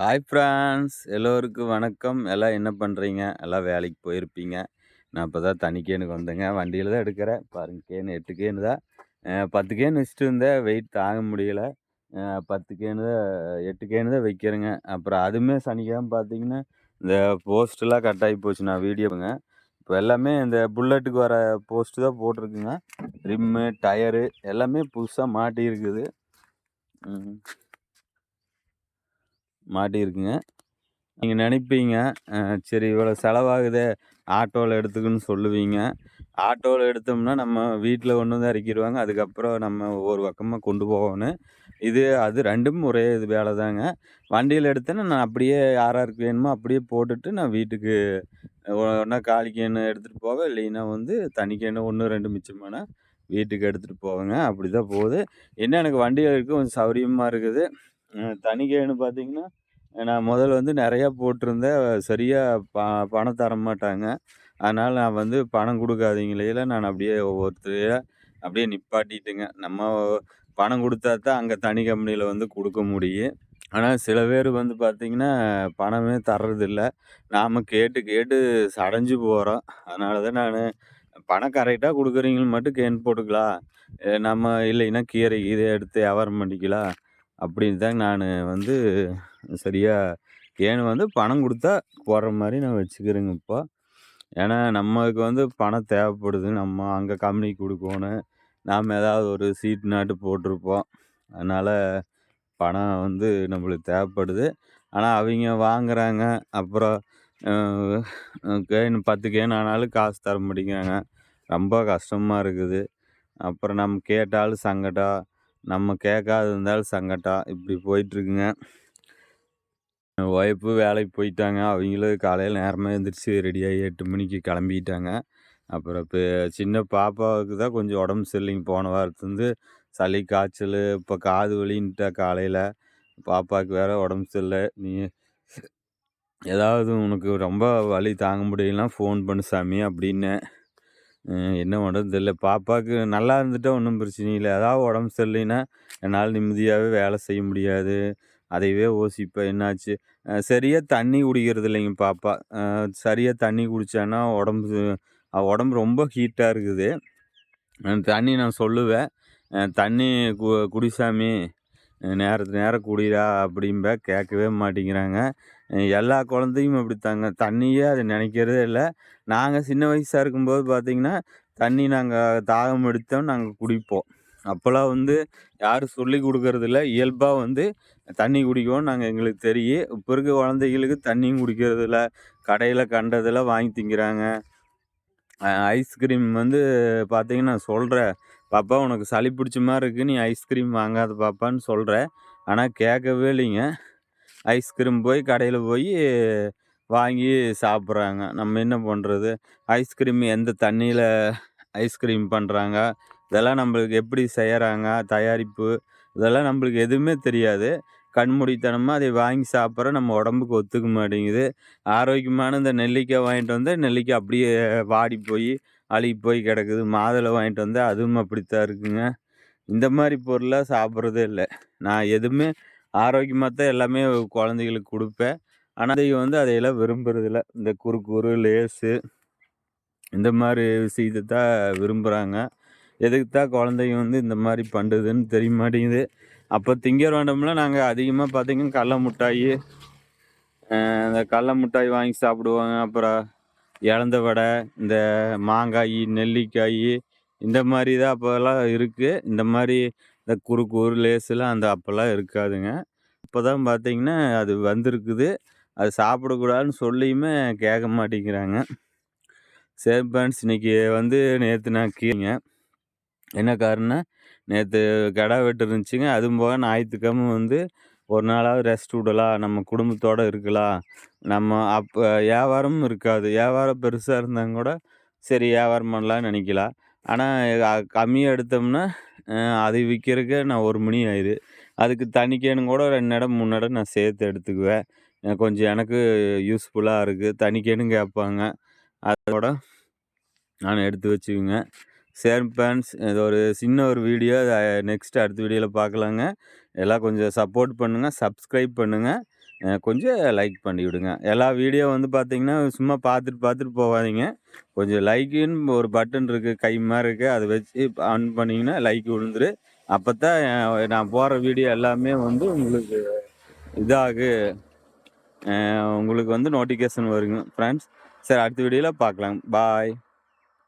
Hi France எல்லோருக்கும் வணக்கம். எல்லாம் என்ன பண்ணுறீங்க எல்லாம் வேலைக்கு போயிருப்பீங்க. நான் இப்போ தான் தனி கேனுக்கு வந்தேங்க. வண்டியில் தான் எடுக்கிறேன். பாருங்கள் கேனு எட்டு கேனு தான். பத்து கேனு வச்சுட்டு இருந்தேன் வெயிட் தாங்க முடியல. பத்து கேனு தான் எட்டு கேனு தான் வைக்கிறேங்க. அப்புறம் அதுவுமே சனிக்கிழமை பார்த்தீங்கன்னா இந்த போஸ்ட்டெல்லாம் கட் ஆகி போச்சு. நான் வீடியோங்க இப்போ எல்லாமே இந்த புல்லட்டுக்கு வர போஸ்ட்டு தான் போட்டிருக்குங்க. ரிம்மு டயரு எல்லாமே புதுசாக மாட்டியிருக்குது. மாட்டியிருக்குங்க. நீங்கள் நினைப்பீங்க சரி இவ்வளோ செலவாகுதே ஆட்டோவில் எடுத்துக்குன்னு சொல்லுவீங்க. ஆட்டோவில் எடுத்தோம்னா நம்ம வீட்டில் கொண்டு வந்து இறக்கிடுவாங்க அதுக்கப்புறம் நம்ம ஒவ்வொரு பக்கமாக கொண்டு போகணும். இது அது ரெண்டும் ஒரே இது வேலை தாங்க வண்டியில் எடுத்தேன்னா நான் அப்படியே யாராருக்கு வேணுமோ அப்படியே போட்டுட்டு நான் வீட்டுக்கு ஒன்றா காலிக்கேன்னு எடுத்துகிட்டு போவேன். இல்லைன்னா வந்து தனி ஒன்று ரெண்டு மிச்சமான வீட்டுக்கு எடுத்துகிட்டு போவேங்க. அப்படி தான் போகுது. என்ன எனக்கு வண்டியில் இருக்க கொஞ்சம் சௌரியமாக இருக்குது. தனி பார்த்தீங்கன்னா நான் முதல்ல வந்து நிறையா போட்டிருந்தேன். சரியாக ப பணம் தர மாட்டாங்க. அதனால் நான் வந்து பணம் கொடுக்காதீங்களே. நான் அப்படியே ஒவ்வொருத்தரையா அப்படியே நிப்பாட்டிட்டுங்க. நம்ம பணம் கொடுத்தா தான் அங்கே தனி கம்பெனியில் வந்து கொடுக்க முடியும். ஆனால் சில பேர் வந்து பார்த்திங்கன்னா பணமே தர்றதில்ல. நாம் கேட்டு கேட்டு சடைஞ்சு போகிறோம் அதனால தான் நான் பணம் கரெக்டாக கொடுக்குறீங்கன்னு மட்டும் கேன் போட்டுக்கலாம். நம்ம இல்லைன்னா கீரை இதை எடுத்து வியாபாரம் பண்ணிக்கலாம். அப்படின்னு தான் நான் வந்து சரியாக கேனு வந்து பணம் கொடுத்தா போடுற மாதிரி நான் வச்சுக்கிறேங்க இப்போ ஏன்னா நம்மளுக்கு வந்து பணம் தேவைப்படுது. நம்ம அங்கே கம்பெனிக்கு கொடுக்கணும். நாம் ஏதாவது ஒரு சீட் நாட்டு போட்டிருப்போம். அதனால் பணம் வந்து நம்மளுக்கு தேவைப்படுது. ஆனால் அவங்க வாங்குறாங்க. அப்புறம் கேனு பத்து கேன் ஆனாலும் காசு தர மாட்டேங்கிறாங்க. ரொம்ப கஷ்டமாக இருக்குது. அப்புறம் நம்ம கேட்டாலும் சங்கடம். நம்ம கேட்காது இருந்தாலும் சங்கடம் இப்படி போயிட்டுருக்குங்க. ஒய்ஃபு வேலைக்கு போயிட்டாங்க. அவங்களும் காலையில் நேரமாக எழுந்திரிச்சி ரெடியாகி எட்டு மணிக்கு கிளம்பிட்டாங்க. அப்புறம் இப்போ சின்ன பாப்பாவுக்கு தான் கொஞ்சம் உடம்பு சரியில்லைங்க. போன வாரத்துலேருந்து சளி காய்ச்சல் இப்போ காது வலின்ட்டா காலையில். பாப்பாவுக்கு வேறு உடம்பு சரியில்லை. நீ ஏதாவது உனக்கு ரொம்ப வலி தாங்க முடியலனா ஃபோன் பண்ணு சாமி அப்படின்னு. என்ன பண்ணுறது தெரியல. பாப்பாவுக்கு நல்லா இருந்துட்டால் ஒன்றும் பிரச்சனை இல்லை. ஏதாவது உடம்பு சரியில்லைன்னா என்னால் நிம்மதியாகவே வேலை செய்ய முடியாது. அதையவே யோசிப்பேன். என்னாச்சு? சரியாக தண்ணி குடிக்கிறது இல்லைங்க பாப்பா. சரியாக தண்ணி குடித்தான்னா உடம்பு உடம்பு ரொம்ப ஹீட்டாக இருக்குது. தண்ணி நான் சொல்லுவேன். தண்ணி கு குடிசாமி நேரத்துக்கு நேரம் குடிடா அப்படிம்பேன் கேட்கவே மாட்டேங்கிறாங்க. எல்லா குழந்தையும் அப்படித்தாங்க. தண்ணியே அது நினைக்கிறதே இல்லை. நாங்கள் சின்ன வயசாக இருக்கும்போது பார்த்திங்கன்னா தண்ணி நாங்கள் தாகம் எடுத்தோம் நாங்கள் குடிப்போம். அப்போல்லாம் வந்து யாரும் சொல்லி கொடுக்கறதில்ல இயல்பாக வந்து தண்ணி குடிக்கவும் நாங்கள் எங்களுக்கு தெரியும். இப்போ இருக்க குழந்தைகளுக்கு தண்ணியும் குடிக்கிறதில்ல கடையில் கண்டதெல்லாம் வாங்கி திங்கிறாங்க. ஐஸ்கிரீம் வந்து பார்த்தீங்கன்னா நான் சொல்கிறேன் பாப்பா உனக்கு சளி பிடிச்ச மாதிரி இருக்குது நீ ஐஸ்கிரீம் வாங்காத பாப்பான்னு சொல்கிறேன் ஆனால் கேட்கவே இல்லைங்க. ஐஸ்கிரீம் போய் கடையில் போய் வாங்கி சாப்பிட்றாங்க. நம்ம என்ன பண்ணுறது ஐஸ்கிரீம் எந்த தண்ணியில் ஐஸ்கிரீம் பண்ணுறாங்க இதெல்லாம் நம்மளுக்கு எப்படி செய்கிறாங்க தயாரிப்பு? இதெல்லாம் நம்மளுக்கு எதுவுமே தெரியாது. கண்மூடித்தனமாக அதை வாங்கி சாப்பிட்ற நம்ம உடம்புக்கு ஒத்துக்க மாட்டேங்குது. ஆரோக்கியமான இந்த நெல்லிக்காய் வாங்கிட்டு வந்து நெல்லிக்காய் அப்படியே வாடி போய் அழுகி போய் கிடக்குது. மாதுளை வாங்கிட்டு வந்தால் அதுவும் அப்படித்தான் இருக்குங்க. இந்த மாதிரி பொருளாக சாப்பிட்றதே இல்லை. நான் எதுவுமே ஆரோக்கியமாக தான் எல்லாமே குழந்தைகளுக்கு கொடுப்பேன். ஆனால் அதை வந்து அதையெல்லாம் விரும்புறதில்ல. இந்த குறுக்குறு லேஸு இந்த மாதிரி விஷயத்தை தான் விரும்புகிறாங்க எதுக்கு தான் குழந்தைங்க வந்து இந்த மாதிரி பண்ணுறதுன்னு தெரிய மாட்டேங்குது. அப்போ திங்கர் வேண்டோம்ல நாங்கள் அதிகமாக பார்த்திங்கன்னா கடல மிட்டாயி இந்த கடல மிட்டாய் வாங்கி சாப்பிடுவாங்க. அப்புறம் இழந்த வடை இந்த மாங்காய் நெல்லிக்காய் இந்த மாதிரி தான் அப்போல்லாம் இருக்குது இந்த மாதிரி இந்த குறுக்கூறு லேஸ்லாம் அந்த அப்போல்லாம் இருக்காதுங்க. இப்போ தான் பார்த்திங்கன்னா அது வந்திருக்குது. அது சாப்பிடக்கூடாதுன்னு சொல்லியுமே கேட்க மாட்டேங்கிறாங்க. சரி ஃப்ரெண்ட்ஸ் இன்றைக்கி வந்து நேற்று நான் கீழேங்க. என்ன காரணம் நேற்று கிடா வெட்டு இருந்துச்சுங்க அதுவும் போக ஞாயிற்றுக்கிழமை வந்து ஒரு நாளாவது ரெஸ்ட் விடலாம் நம்ம குடும்பத்தோடு இருக்கலாம். நம்ம அப்போ வியாபாரமும் இருக்காது. வியாபாரம் பெருசாக இருந்தாங்க கூட சரி வியாபாரம் பண்ணலான்னு நினைக்கலாம். ஆனால் கம்மியாக எடுத்தோம்னா அதை விற்கிறக்கு நான் ஒரு மணி ஆயிடுது அதுக்கு தனிக்கேனு கூட ரெண்டு இடம் மூணு இடம் நான் சேர்த்து எடுத்துக்குவேன். கொஞ்சம் எனக்கு யூஸ்ஃபுல்லாக இருக்குது தனிக்கேன்னு கேட்பாங்க. அதோட நான் எடுத்து வச்சுக்குங்க சேம் பேன்ஸ் இது ஒரு சின்ன ஒரு வீடியோ. நெக்ஸ்ட் அடுத்த வீடியோவில் பார்க்கலாங்க எல்லாம் கொஞ்சம் சப்போர்ட் பண்ணுங்கள் சப்ஸ்கிரைப் பண்ணுங்கள் கொஞ்சம் லைக் பண்ணி விடுங்க. எல்லா வீடியோ வந்து பார்த்தீங்கன்னா சும்மா பார்த்துட்டு பார்த்துட்டு போகாதீங்க. கொஞ்சம் லைக்குன்னு ஒரு பட்டன் இருக்குது கை மாதிரி இருக்குது அதை வச்சு ஆன் பண்ணிங்கன்னா லைக் விழுந்துரு. அப்போ தான் நான் போடுற வீடியோ எல்லாமே வந்து உங்களுக்கு இதாகு உங்களுக்கு வந்து நோட்டிஃபிகேஷன் வருங்க ஃப்ரெண்ட்ஸ். சரி அடுத்த வீடியோவில் பார்க்கலாம் பாய்.